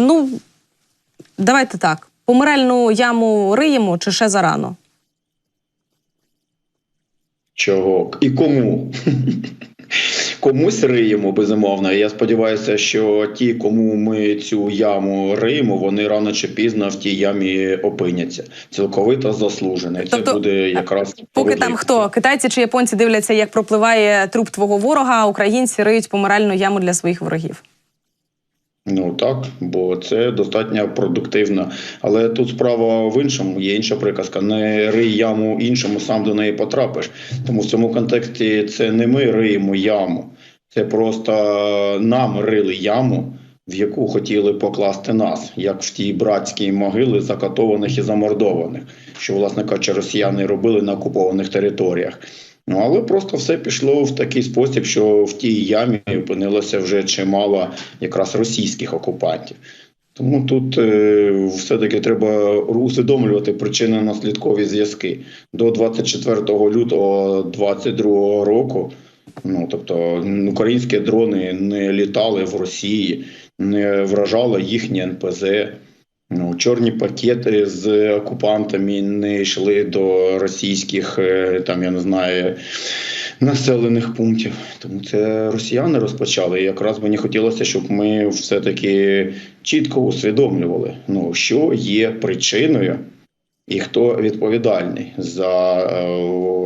ну давайте так: помиральну яму риємо чи ще зарано? Чого? І кому? Комусь риємо, безумовно. Я сподіваюся, що ті, кому ми цю яму риємо, вони рано чи пізно в тій ямі опиняться. Цілковито заслужене. Це Тобто, буде якраз Поки там хто китайці чи японці дивляться, як пропливає труп твого ворога, а українці риють помиральну яму для своїх ворогів. Ну так, бо це достатньо продуктивно. Але тут справа в іншому, є інша приказка: не рий яму іншому, сам до неї потрапиш. Тому в цьому контексті це не ми риємо яму, це просто нам рили яму, в яку хотіли покласти нас, як в тій братській могили закатованих і замордованих, що, власне кажучи, росіяни робили на окупованих територіях. Ну, але просто все пішло в такий спосіб, що в тій ямі опинилося вже чимало якраз російських окупантів. Тому тут е, все-таки треба усвідомлювати причинно-наслідкові зв'язки. До 24 лютого 2022 року, ну тобто українські дрони не літали в Росії, не вражали їхні НПЗ. Ну, чорні пакети з окупантами не йшли до російських, е, там я не знаю, населених пунктів. Тому це росіяни розпочали. І якраз мені хотілося, щоб ми все-таки чітко усвідомлювали, ну що є причиною. І хто відповідальний за е,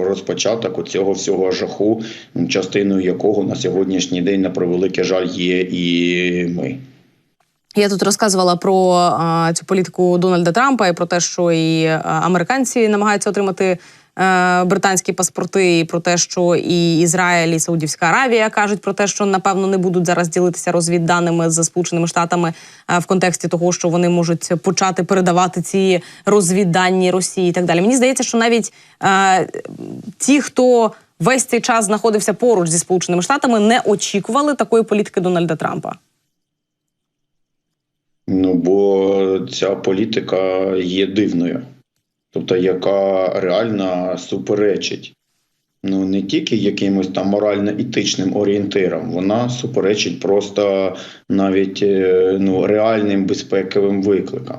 розпочаток цього всього жаху, частиною якого на сьогоднішній день, на превеликий жаль, є і ми. Я тут розказувала про а, цю політику Дональда Трампа і про те, що і американці намагаються отримати е, британські паспорти, і про те, що і Ізраїль, і Саудівська Аравія кажуть про те, що напевно не будуть зараз ділитися розвідданими з Сполученими Штатами е, в контексті того, що вони можуть почати передавати ці розвіддані Росії і так далі. Мені здається, що навіть е, ті, хто весь цей час знаходився поруч зі Сполученими Штатами, не очікували такої політики Дональда Трампа. Бо ця політика є дивною, тобто яка реально суперечить ну не тільки якимось там морально-етичним орієнтирам, вона суперечить просто навіть е, ну реальним безпековим викликам.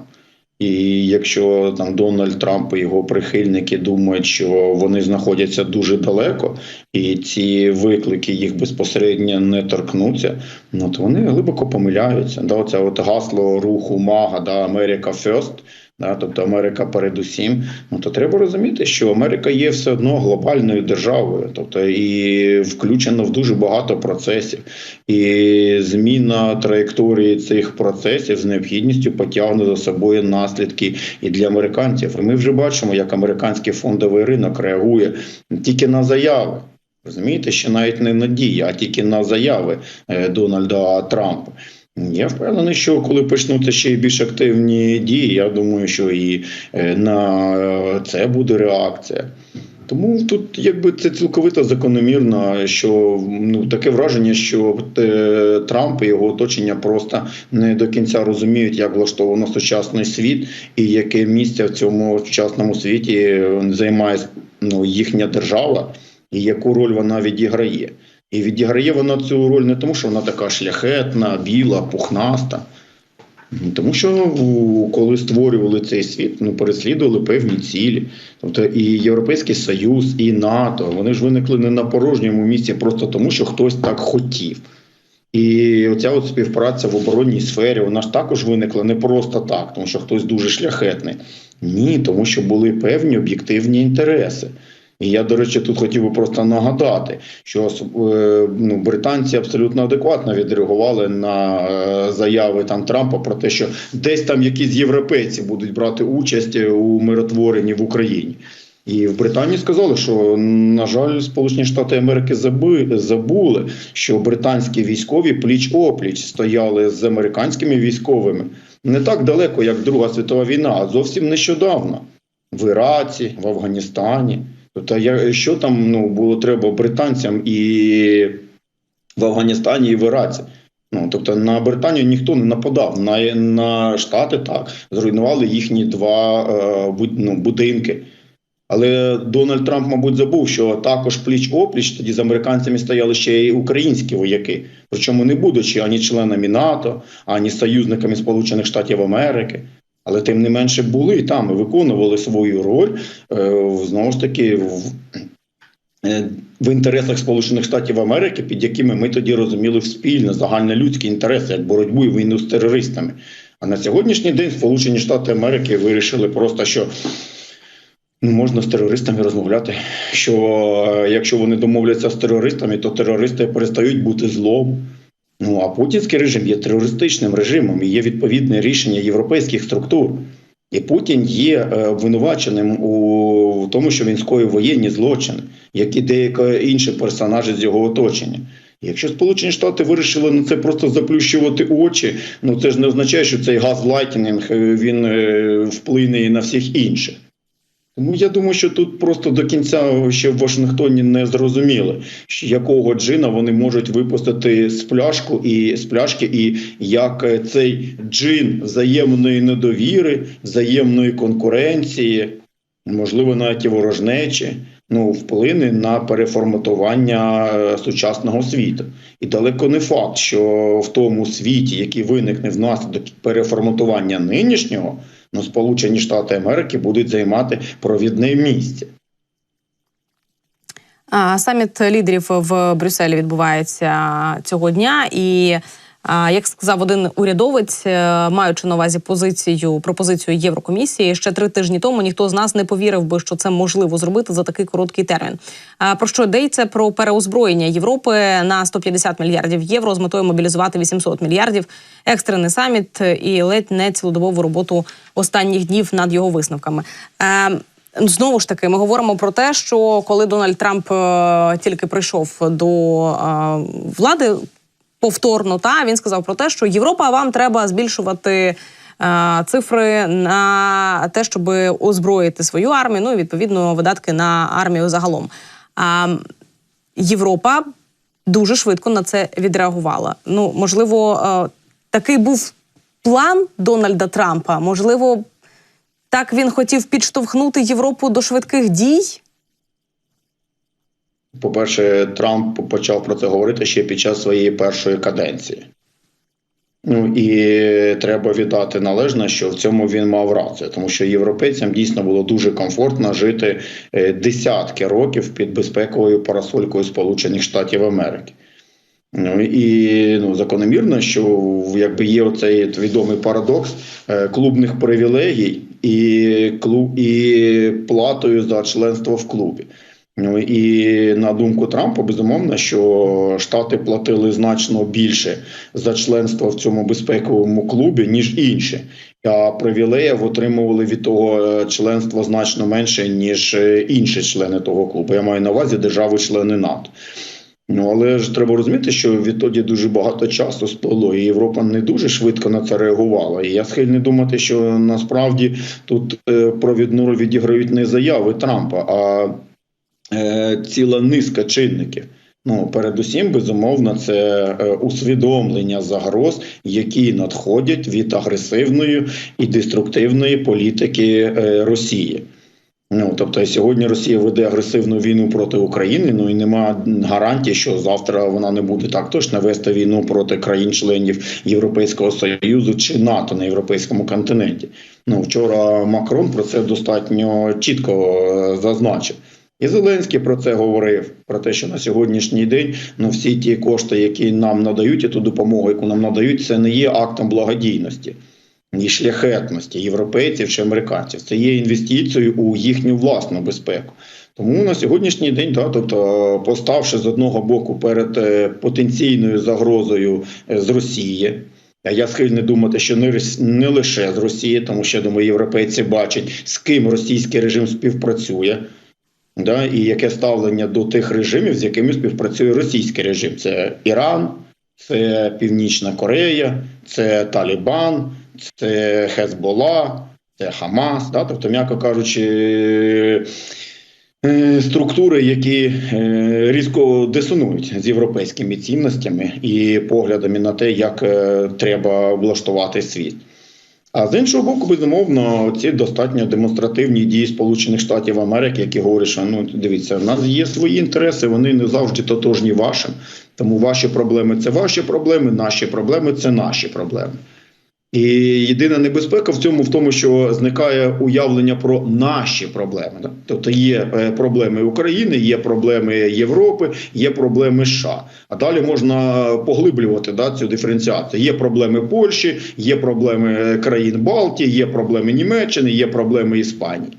І якщо там Дональд Трамп і його прихильники думають, що вони знаходяться дуже далеко, і ці виклики їх безпосередньо не торкнуться, ну то вони глибоко помиляються. Да, оце от гасло руху Мага, да, Америка First, да, тобто Америка передусім. Ну то треба розуміти, що Америка є все одно глобальною державою, тобто і включена в дуже багато процесів, і зміна траєкторії цих процесів з необхідністю потягне за собою наслідки і для американців. І ми вже бачимо, як американський фондовий ринок реагує тільки на заяви. Розумієте, що навіть не на дії, а тільки на заяви е, Дональда Трампа. Я впевнений, що коли почнуться ще більш активні дії, я думаю, що і е, на е, це буде реакція. Тому тут якби це цілковито закономірно, що ну таке враження, що е, Трамп і його оточення просто не до кінця розуміють, як влаштовано сучасний світ і яке місце в цьому сучасному світі займає ну, їхня держава, і яку роль вона відіграє. І відіграє вона цю роль не тому, що вона така шляхетна, біла, пухнаста. Ну, Тому що коли створювали цей світ, ну переслідували певні цілі. Тобто і Європейський Союз, і НАТО, вони ж виникли не на порожньому місці, просто тому, що хтось так хотів. І оця от співпраця в оборонній сфері, вона ж також виникла не просто так, тому що хтось дуже шляхетний. Ні, тому що були певні об'єктивні інтереси. І я, до речі, тут хотів би просто нагадати, що е, ну, британці абсолютно адекватно відреагували на е, заяви там Трампа про те, що десь там якісь європейці будуть брати участь у миротворенні в Україні. І в Британії сказали, що на жаль, Сполучені Штати Америки забули, що британські військові пліч опліч стояли з американськими військовими не так далеко, як Друга світова війна, а зовсім нещодавно в Іраці, в Афганістані. Тобто, я, що там ну, було треба британцям і в Афганістані, і в Іраці. Ну, тобто на Британію ніхто не нападав. На, на Штати так зруйнували їхні два е, ну, будинки. Але Дональд Трамп, мабуть, забув, що також пліч опліч тоді з американцями стояли ще й українські вояки, причому не будучи ані членами НАТО, ані союзниками Сполучених Штатів Америки. Але тим не менше були і там і виконували свою роль е, знову ж таки в, е, в інтересах Сполучених Штатів Америки, під якими ми тоді розуміли спільно загальнолюдські інтереси, як боротьбу і війну з терористами. А на сьогоднішній день Сполучені Штати Америки вирішили просто, що ну, можна з терористами розмовляти. Що е, якщо вони домовляться з терористами, то терористи перестають бути злом. Ну а путінський режим є терористичним режимом і є відповідне рішення європейських структур. І Путін є е, обвинуваченим у тому, що він скоїв воєнні злочини, як і деякі інші персонажі з його оточення. Якщо Сполучені Штати вирішили на це просто заплющувати очі, ну це ж не означає, що цей газлайтінг е, він е, вплине і на всіх інших. Тому я думаю, що тут просто до кінця ще в Вашингтоні не зрозуміли, якого джина вони можуть випустити з пляшку і з пляшки, і як е, цей джин взаємної недовіри, взаємної конкуренції, можливо, навіть і ворожнечі, ну вплине на переформатування е, сучасного світу. І далеко не факт, що в тому світі, який виникне внаслідок переформатування нинішнього. Ну, Сполучені Штати Америки будуть займати провідне місце. Саміт лідерів в Брюсселі відбувається цього дня, і як сказав один урядовець, е, маючи на увазі позицію пропозицію Єврокомісії, ще три тижні тому ніхто з нас не повірив би, що це можливо зробити за такий короткий термін. А про що йдеться про переозброєння Європи на 150 мільярдів євро з метою мобілізувати 800 мільярдів, екстрений саміт і ледь не цілодобову роботу останніх днів над його висновками. Е, Знову ж таки, ми говоримо про те, що коли Дональд Трамп е, тільки прийшов до влади повторно, та він сказав про те, що Європа вам треба збільшувати. е, Цифри на те, щоб озброїти свою армію, ну і відповідно видатки на армію загалом. А Європа дуже швидко на це відреагувала. Ну, можливо, е, такий був план Дональда Трампа. Можливо, так він хотів підштовхнути Європу до швидких дій. По-перше, Трамп почав про це говорити ще під час своєї першої каденції. Ну і треба віддати належне, що в цьому він мав рацію, тому що європейцям дійсно було дуже комфортно жити е, десятки років під безпековою парасолькою Сполучених Штатів Америки. Ну і ну, закономірно, що якби є оцей відомий парадокс е, клубних привілегій і клуб і платою за членство в клубі. Ну і на думку Трампа, безумовно, що Штати платили значно більше за членство в цьому безпековому клубі, ніж інші. А привілеїв отримували від того членства значно менше, ніж інші члени того клубу. Я маю на увазі держави-члени НАТО. Ну але ж треба розуміти, що відтоді дуже багато часу сплило, і Європа не дуже швидко на це реагувала. І я схильний думати, що насправді тут е, провідну відіграють не заяви Трампа, а ціла низка чинників. Ну, передусім, безумовно, це е, усвідомлення загроз, які надходять від агресивної і деструктивної політики е, Росії. Ну тобто сьогодні Росія веде агресивну війну проти України. Ну і немає гарантії, що завтра вона не буде так точно вести війну проти країн-членів Європейського союзу чи НАТО на європейському континенті. Ну вчора Макрон про це достатньо чітко е, зазначив. І Зеленський про це говорив: про те, що на сьогоднішній день ну всі ті кошти, які нам надають, і ту допомогу, яку нам надають, це не є актом благодійності ні шляхетності європейців чи американців. Це є інвестицією у їхню власну безпеку. Тому на сьогоднішній день, да, тобто, поставши з одного боку перед е, потенційною загрозою е, з Росії. Я схильний думати, що не, не лише з Росії, тому що я думаю, європейці бачать, з ким російський режим співпрацює, да, і яке ставлення до тих режимів, з якими співпрацює російський режим. Це Іран, це Північна Корея, це Талібан це Хезбола, це Хамас, да? тобто, м'яко кажучи, е, структури, які е, різко дисонують з європейськими цінностями і поглядами на те, як е, треба влаштувати світ. А з іншого боку, безумовно, ці достатньо демонстративні дії Сполучених Штатів Америки, які говорять, що ну дивіться, в нас є свої інтереси, вони не завжди тотожні вашим. Тому ваші проблеми це ваші проблеми, наші проблеми це наші проблеми. І єдина небезпека в цьому в тому, що зникає уявлення про наші проблеми. Тобто є е, проблеми України, є проблеми Європи, є проблеми США. А далі можна поглиблювати да, цю диференціацію. Є проблеми Польщі, є проблеми е, країн Балтії, є проблеми Німеччини, є проблеми Іспанії.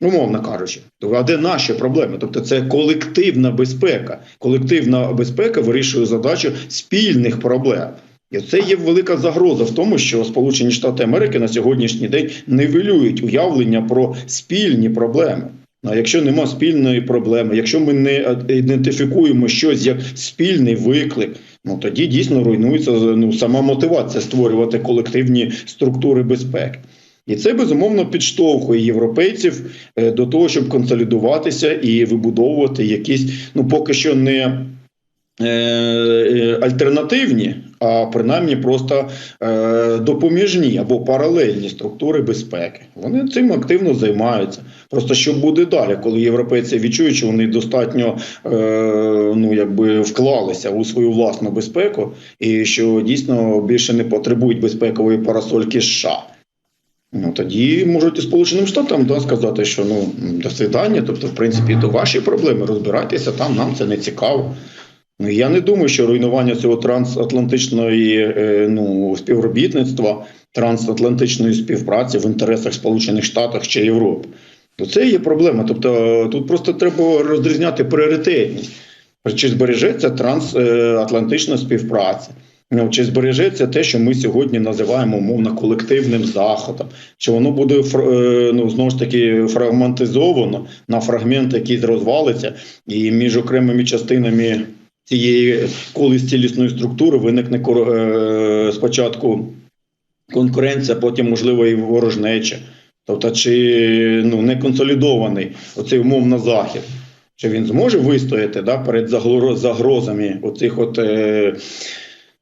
Умовно кажучи, Тобто, а де наші проблеми? Тобто, це колективна безпека. Колективна безпека вирішує задачу спільних проблем. І це є велика загроза в тому, що Сполучені Штати Америки на сьогоднішній день нивелюють уявлення про спільні проблеми. А якщо нема спільної проблеми, якщо ми не ідентифікуємо щось як спільний виклик, ну тоді дійсно руйнується ну, сама мотивація створювати колективні структури безпеки. І це безумовно підштовхує європейців е, до того, щоб консолідуватися і вибудовувати якісь, ну поки що не е, е, альтернативні, а принаймні просто е, допоміжні або паралельні структури безпеки. Вони цим активно займаються. Просто що буде далі, коли європейці відчують, що вони достатньо е, ну якби вклалися у свою власну безпеку, і що дійсно більше не потребують безпекової парасольки США. Ну тоді можуть і Сполученим Штатам да, сказати, що ну до свидання, тобто, в принципі, до ваші проблеми розбирайтеся там, нам це не цікаво. Ну я не думаю, що руйнування цього трансатлантичної е, ну, співробітництва, трансатлантичної співпраці в інтересах Сполучених Штатів чи Європи. То це є проблема. Тобто тут просто треба розрізняти пріоритетність. Чи збережеться трансатлантична співпраця? Ну, Чи збережеться те, що ми сьогодні називаємо умовно колективним заходом? Чи воно буде е, ну, знову ж таки фрагментизовано на фрагмент, який розвалиться, і між окремими частинами цієї колись цілісної структури виникне е, спочатку конкуренція, потім, можливо, і ворожнеча. Тобто, чи ну, не консолідований оцей умовно захід, чи він зможе вистояти да, перед загрозами оцих от. Е,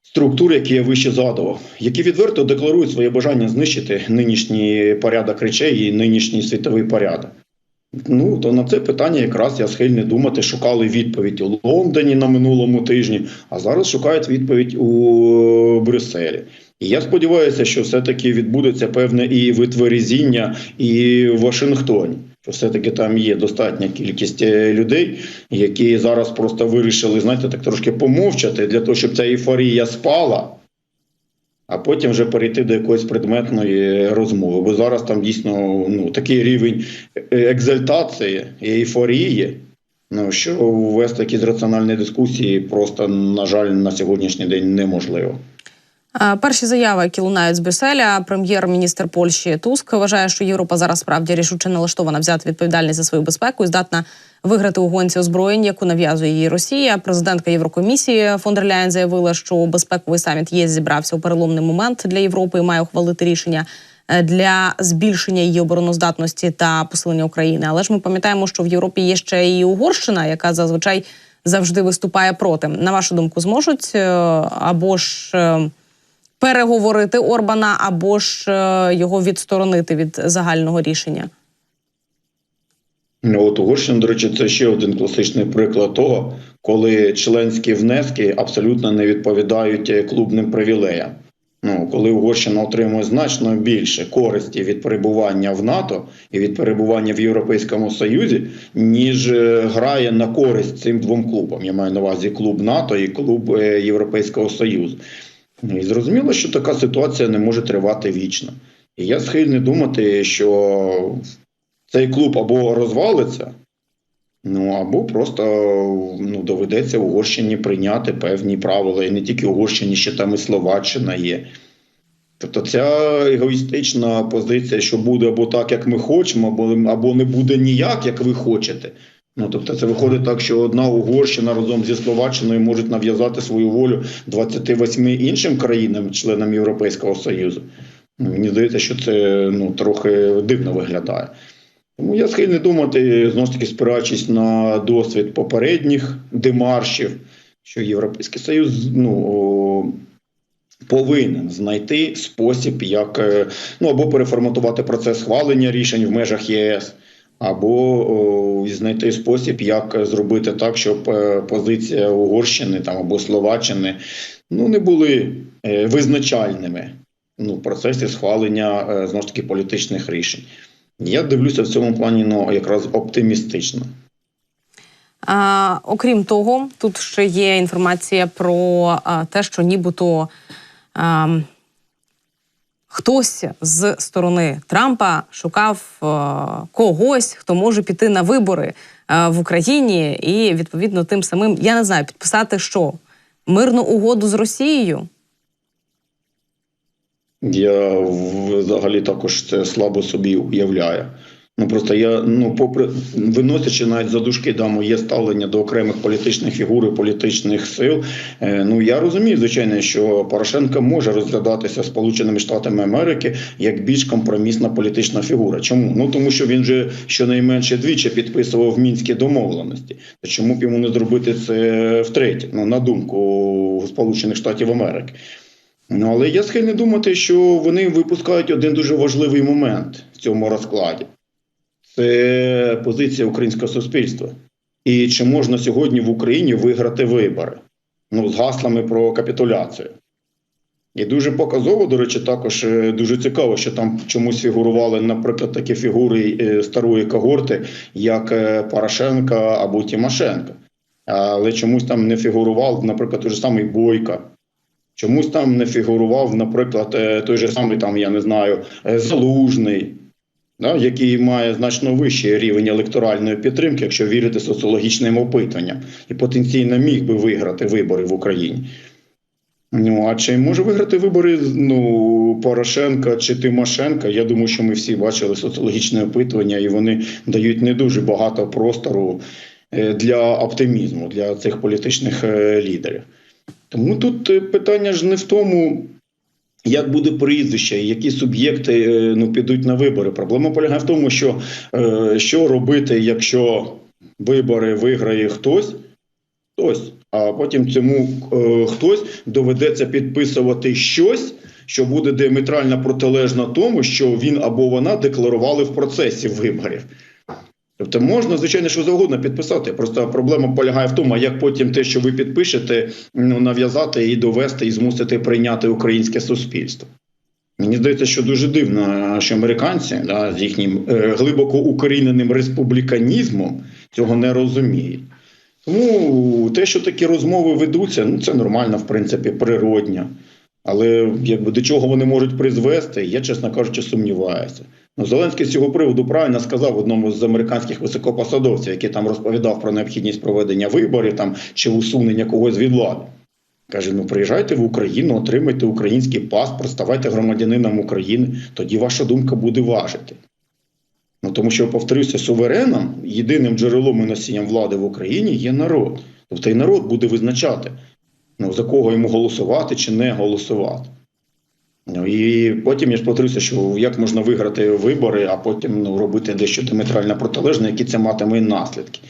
структур, які я вище згадував, які відверто декларують своє бажання знищити нинішній порядок речей і нинішній світовий порядок. Ну то на це питання якраз я схильний думати, шукали відповідь у Лондоні на минулому тижні, а зараз шукають відповідь у Брюсселі. І я сподіваюся, що все-таки відбудеться певне і витверезіння і в Вашингтоні. Що все-таки там є достатня кількість е, людей, які зараз просто вирішили, знаєте, так трошки помовчати для того, щоб ця ейфорія спала, а потім вже перейти до якоїсь предметної розмови. Бо зараз там дійсно ну, такий рівень е, екзальтації і ейфорії. Ну що ввести якісь раціональні дискусії просто, на жаль, на сьогоднішній день неможливо. Перші заяви, які лунають з Брюсселя, прем'єр-міністр Польщі Туск вважає, що Європа зараз справді рішуче налаштована взяти відповідальність за свою безпеку і здатна виграти у гонці озброєнь, яку нав'язує її Росія. Президентка Єврокомісії фон дер заявила, що безпековий саміт ЄС зібрався у переломний момент для Європи і має ухвалити рішення е, для збільшення її обороноздатності та посилення України. Але ж ми пам'ятаємо, що в Європі є ще і Угорщина, яка зазвичай завжди виступає проти. На вашу думку, зможуть е, або ж. е, переговорити Орбана або ж його відсторонити від загального рішення. Ну, От Угорщина, до речі, це ще один класичний приклад того, коли членські внески абсолютно не відповідають е, клубним привілеям. Ну, коли Угорщина отримує значно більше користі від перебування в НАТО і від перебування в Європейському Союзі, ніж е, грає на користь цим двом клубам. Я маю на увазі клуб НАТО і клуб е, Європейського Союзу. І зрозуміло, що така ситуація не може тривати вічно. І я схильний думати, що цей клуб або розвалиться, ну або просто ну, доведеться Угорщині прийняти певні правила. І не тільки Угорщині, ще там і Словаччина є. Тобто ця егоїстична позиція, що буде або так, як ми хочемо, або, або не буде ніяк, як ви хочете. Ну, тобто це виходить так, що одна Угорщина разом зі Словаччиною можуть нав'язати свою волю 28 іншим країнам, членам Європейського Союзу. Ну, мені здається, що це ну, трохи дивно виглядає. Тому я схильний думати, знову ж таки, спираючись на досвід попередніх демаршів, що Європейський Союз ну, повинен знайти спосіб, як е, ну або переформатувати процес схвалення рішень в межах ЄС, або о, знайти спосіб, як зробити так, щоб е, позиція Угорщини там або Словаччини ну не були е, визначальними ну, в процесі схвалення е, знову ж таки політичних рішень. Я дивлюся в цьому плані ну, якраз оптимістично. А, окрім того, тут ще є інформація про а, те, що нібито а, хтось з сторони Трампа шукав а, когось, хто може піти на вибори а, в Україні, і відповідно тим самим я не знаю, підписати що мирну угоду з Росією. Я взагалі також це слабо собі уявляю. Ну просто я ну, попри виносячи навіть за дужки да, моє ставлення до окремих політичних фігур і політичних сил. Е, ну я розумію, звичайно, що Порошенко може розглядатися Сполученими Штатами Америки як більш компромісна політична фігура. Чому? Ну тому що він же щонайменше двічі підписував мінські домовленості. Чому б йому не зробити це втретє? Ну на думку Сполучених Штатів Америки. Ну але я схильний думати, що вони випускають один дуже важливий момент в цьому розкладі. Це позиція українського суспільства. І чи можна сьогодні в Україні виграти вибори ну, з гаслами про капітуляцію? І дуже показово, до речі, також е, дуже цікаво, що там чомусь фігурували, наприклад, такі фігури е, старої когорти, як е, Порошенка або Тимошенка. Але чомусь там не фігурував, наприклад, той же самий Бойка. Чомусь там не фігурував, наприклад, е, той же самий там, я не знаю, е, Залужний, да, який має значно вищий рівень електоральної підтримки, якщо вірити соціологічним опитуванням, і потенційно міг би виграти вибори в Україні. Ну, а чи може виграти вибори ну, Порошенка чи Тимошенка? Я думаю, що ми всі бачили соціологічне опитування, і вони дають не дуже багато простору е, для оптимізму для цих політичних лідерів. Тому тут е, питання ж не в тому, як буде прізвище, які суб'єкти е, ну, підуть на вибори. Проблема полягає в тому, що е, що робити, якщо вибори виграє хтось, хтось, а потім цьому хтось доведеться підписувати щось, що буде діаметрально протилежно тому, що він або вона декларували в процесі виборів. Тобто можна, звичайно, що завгодно підписати. Просто проблема полягає в тому, як потім те, що ви підпишете, ну, нав'язати і довести, і змусити прийняти українське суспільство. Мені здається, що дуже дивно, що американці да, з їхнім е, глибоко укоріненим республіканізмом цього не розуміють. Тому те, що такі розмови ведуться, ну це нормально, в принципі, природньо. Але якби до чого вони можуть призвести, я, чесно кажучи, сумніваюся. Ну, Зеленський з цього приводу правильно сказав одному з американських високопосадовців, який там розповідав про необхідність проведення виборів там чи усунення когось від влади. Каже: ну приїжджайте в Україну, отримайте український паспорт, ставайте громадянином України, тоді ваша думка буде важити. Ну тому що, повторюся, сувереном, єдиним джерелом і носієм влади в Україні є народ. Тобто і народ буде визначати, ну, за кого йому голосувати чи не голосувати. Ну і потім я ж повторюся, що як можна виграти вибори, а потім ну, робити дещо диаметрально протилежне, які це матиме наслідки.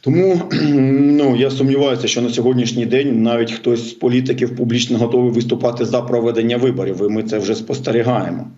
Тому ну, я сумніваюся, що на сьогоднішній день навіть хтось з політиків публічно готовий виступати за проведення виборів, і ми це вже спостерігаємо.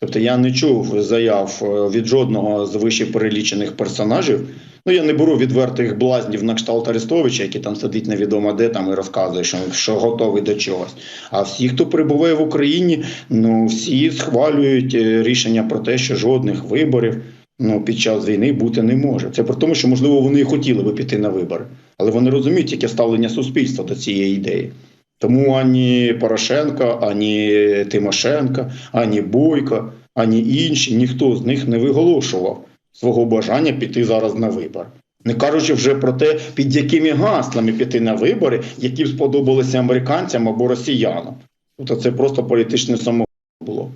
Тобто я не чув заяв від жодного з вище перелічених персонажів. Ну, я не беру відвертих блазнів на кшталт Арестовича, який там сидить невідомо де там і розказує, що, що готовий до чогось. А всі, хто перебуває в Україні, ну всі схвалюють рішення про те, що жодних виборів ну, під час війни бути не може. Це про тому, що можливо вони і хотіли би піти на вибори, але вони розуміють, яке ставлення суспільства до цієї ідеї. Тому ані Порошенка, ані Тимошенка, ані Бойко, ані інші, ніхто з них не виголошував свого бажання піти зараз на вибори. Не кажучи вже про те, під якими гаслами піти на вибори, які б сподобалися американцям або росіянам. Тобто це просто політичне самогубство було.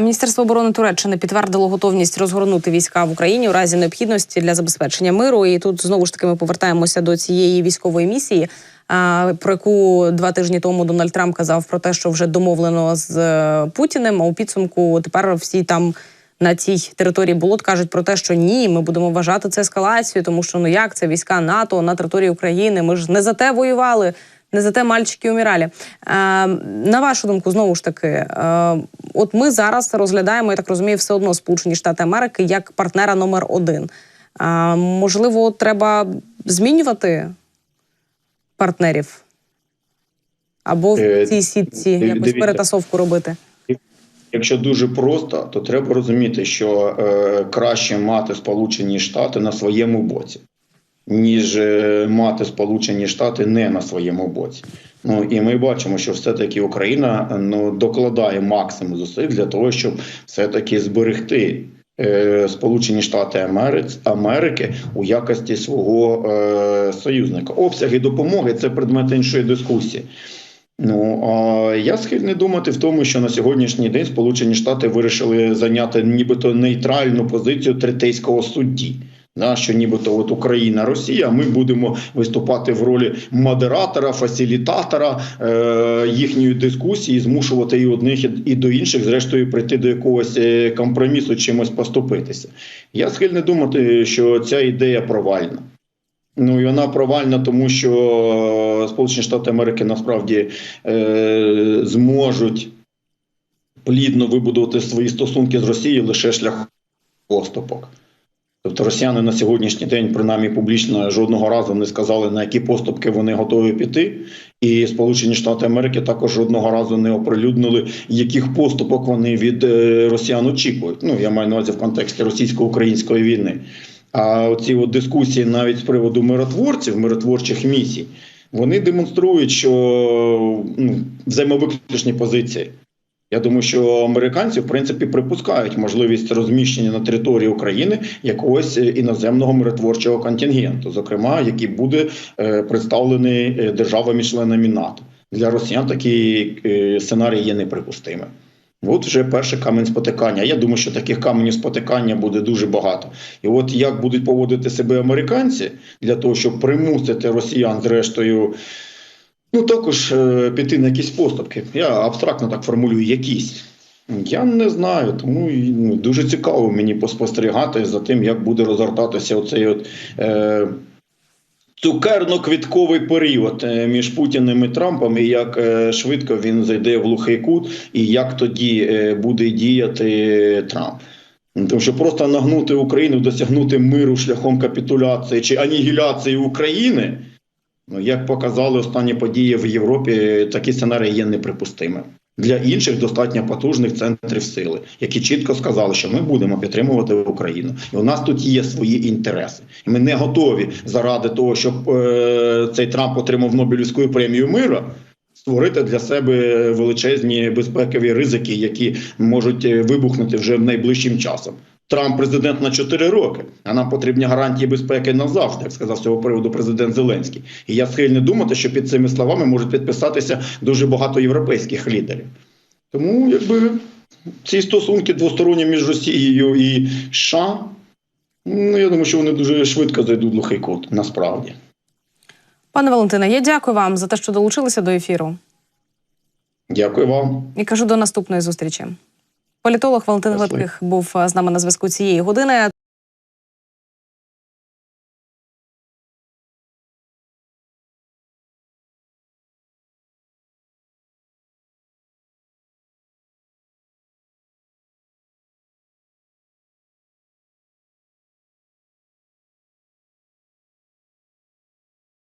Міністерство оборони Туреччини підтвердило готовність розгорнути війська в Україні у разі необхідності для забезпечення миру. І тут знову ж таки ми повертаємося до цієї військової місії, про яку два тижні тому Дональд Трамп казав про те, що вже домовлено з е, Путіним. А у підсумку тепер всі там. На цій території болот кажуть про те, що ні, ми будемо вважати це ескалацією, тому що ну як це війська НАТО на території України? Ми ж не за те воювали. Не за те мальчики умирали. Е, на вашу думку, знову ж таки, е, от ми зараз розглядаємо, я так розумію, все одно Сполучені Штати Америки як партнера номер один. Е, можливо, треба змінювати партнерів або в Е, цій сітці якось перетасовку робити. Якщо дуже просто, то треба розуміти, що е, краще мати Сполучені Штати на своєму боці, ніж е, мати Сполучені Штати не на своєму боці. Ну і ми бачимо, що все-таки Україна ну докладає максимум зусиль для того, щоб все-таки зберегти. е, Сполучені Штати Америць- Америки у якості свого е, союзника. Обсяги допомоги це предмет іншої дискусії. Ну а я схильний думати в тому, що на сьогоднішній день Сполучені Штати вирішили зайняти нібито нейтральну позицію третейського судді. Да, що нібито от Україна, Росія, ми будемо виступати в ролі модератора, фасилітатора е, їхньої дискусії, змушувати і одних і- і до інших, зрештою, прийти до якогось е, компромісу, чимось поступитися. Я схильний думати, що ця ідея провальна. Ну і вона провальна, тому що Сполучені Штати Америки насправді е, зможуть плідно вибудувати свої стосунки з Росією лише шляхом поступок. Тобто росіяни на сьогоднішній день, принаймні публічно, жодного разу не сказали, на які поступки вони готові піти. І Сполучені Штати Америки також жодного разу не оприлюднили, яких поступок вони від е, росіян очікують. Ну я маю на увазі в контексті російсько-української війни. А ці от дискусії навіть з приводу миротворців, миротворчих місій, вони демонструють, що ну, взаємовиключні позиції. Я думаю, що американці в принципі припускають можливість розміщення на території України якогось е, іноземного миротворчого контингенту, зокрема, який буде е, представлений е, державами-членами НАТО. Для росіян такий сценарій є неприпустимим. От вже перший камінь спотикання. Я думаю, що таких каменів спотикання буде дуже багато. І от як будуть поводити себе американці для того, щоб примусити росіян, зрештою, ну також е, піти на якісь поступки. Я абстрактно так формулюю, якісь. Я не знаю, тому ну, дуже цікаво мені поспостерігати за тим, як буде розгортатися оцей от. Е, Цукерно-квітковий період е, між Путіним і Трампом, і як е, швидко він зайде в глухий кут, і як тоді е, буде діяти Трамп. Тому що просто нагнути Україну, досягнути миру шляхом капітуляції чи анігіляції України, ну як показали останні події в Європі, такі сценарії є неприпустимим. Для інших достатньо потужних центрів сили, які чітко сказали, що ми будемо підтримувати Україну, і у нас тут є свої інтереси. І ми не готові заради того, щоб е, цей Трамп отримав Нобелівську премію миру, створити для себе величезні безпекові ризики, які можуть е, вибухнути вже найближчим часом. Трамп президент на 4 роки, а нам потрібні гарантії безпеки назавжди, як сказав з цього приводу президент Зеленський. І я схильний думати, що під цими словами можуть підписатися дуже багато європейських лідерів. Тому, якби ці стосунки двосторонні між Росією і США, ну я думаю, що вони дуже швидко зайдуть в глухий кут, насправді. Пане Валентине, я дякую вам за те, що долучилися до ефіру. Дякую вам. І кажу до наступної зустрічі. Політолог Валентин. Гладких був е, з нами на зв'язку цієї години.